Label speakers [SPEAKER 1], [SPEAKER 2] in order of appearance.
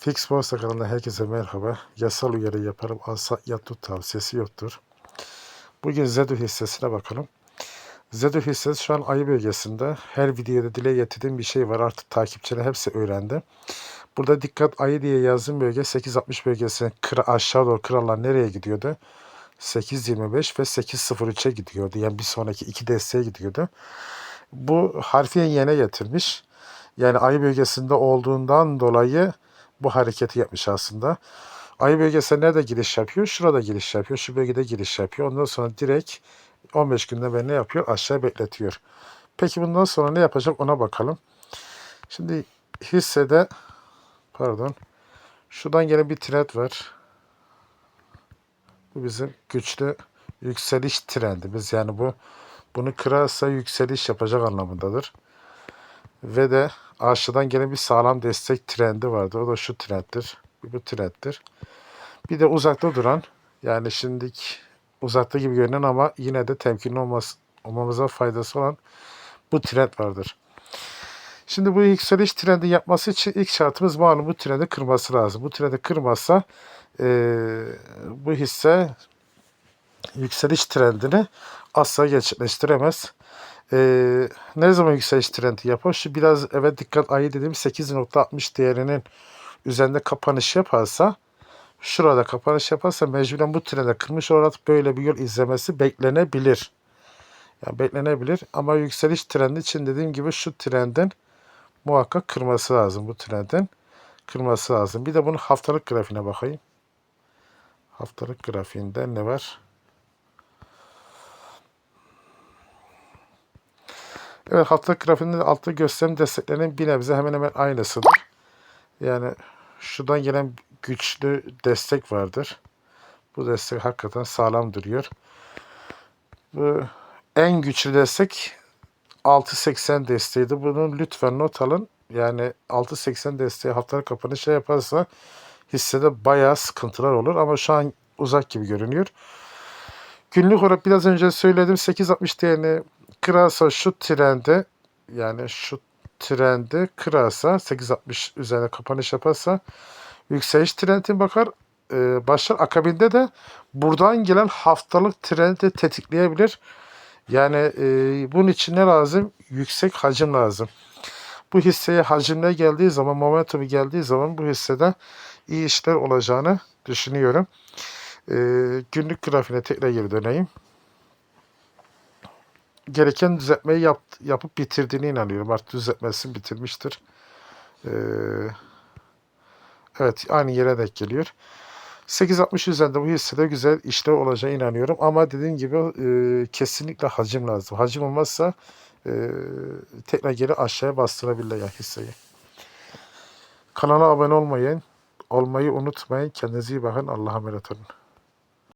[SPEAKER 1] Fix Borsa kanalına herkese merhaba. Yasal uyarı yaparım. Alsa yatut tavsiyesi yoktur. Bugün Zedu hissesine bakalım. Zedu hissesi şu an ayı bölgesinde. Her videoda dile getirdiğim bir şey var. Artık takipçiler hepsi öğrendi. Burada dikkat ayı diye yazdığım bölge 8.60 bölgesi kıra, aşağı doğru krallar nereye gidiyordu? 8.25 ve 8.03'e gidiyordu. Yani bir sonraki iki desteğe gidiyordu. Bu harfiyen yene getirmiş. Yani ayı bölgesinde olduğundan dolayı bu hareketi yapmış aslında. Ayı bölgesine nerede giriş yapıyor? Şurada giriş yapıyor. Şu bölgede giriş yapıyor. Ondan sonra direkt 15 günde ben ne yapıyor? Aşağı bekletiyor. Peki bundan sonra ne yapacak ona bakalım. Şimdi hissede pardon şuradan gelen bir trend var. Bu bizim güçlü yükseliş trendimiz. Yani bu bunu kırarsa yükseliş yapacak anlamındadır. Ve de aşağıdan gelen bir sağlam destek trendi vardı. O da şu trenddir. Bu trenddir. Bir de uzakta duran yani şimdiki uzakta gibi görünen ama yine de temkinli olması, olmamıza faydası olan bu trend vardır. Şimdi bu yükseliş trendi yapması için ilk şartımız malum bu trendi kırması lazım. Bu trendi kırmazsa e, bu hisse yükseliş trendini asla gerçekleştiremez. Ee, ne zaman yükseliş trendi yapar? Şu biraz evet dikkat ayı dediğim 8.60 değerinin üzerinde kapanış yaparsa şurada kapanış yaparsa mecburen bu trende kırmış olarak böyle bir yol izlemesi beklenebilir. Yani beklenebilir ama yükseliş trendi için dediğim gibi şu trendin muhakkak kırması lazım. Bu trendin kırması lazım. Bir de bunun haftalık grafiğine bakayım. Haftalık grafiğinde ne var? Evet haftalık grafiğinde de altta gösterim desteklerinin bir nebze hemen hemen aynısıdır. Yani şuradan gelen güçlü destek vardır. Bu destek hakikaten sağlam duruyor. Bu en güçlü destek 6.80 desteğiydi. Bunun lütfen not alın. Yani 6.80 desteği haftalık kapanış şey yaparsa hissede bayağı sıkıntılar olur. Ama şu an uzak gibi görünüyor. Günlük olarak biraz önce söyledim 8.60 değerini kırarsa şu trende yani şu trendi kırarsa 8.60 üzerine kapanış yaparsa yükseliş trendine bakar e, başlar. Akabinde de buradan gelen haftalık trendi tetikleyebilir. Yani e, bunun için ne lazım? Yüksek hacim lazım. Bu hisseye hacimle geldiği zaman, momentumu geldiği zaman bu hissede iyi işler olacağını düşünüyorum. E, günlük grafiğine tekrar geri döneyim gereken düzeltmeyi yap, yapıp bitirdiğine inanıyorum. Artık düzeltmesini bitirmiştir. Ee, evet aynı yere denk geliyor. 8.60 üzerinde bu hissede güzel işler olacağına inanıyorum. Ama dediğim gibi e, kesinlikle hacim lazım. Hacim olmazsa e, tekrar geri aşağıya bastırabilirler ya hisseyi. Kanala abone olmayın. Olmayı unutmayın. Kendinize iyi bakın. Allah'a emanet olun.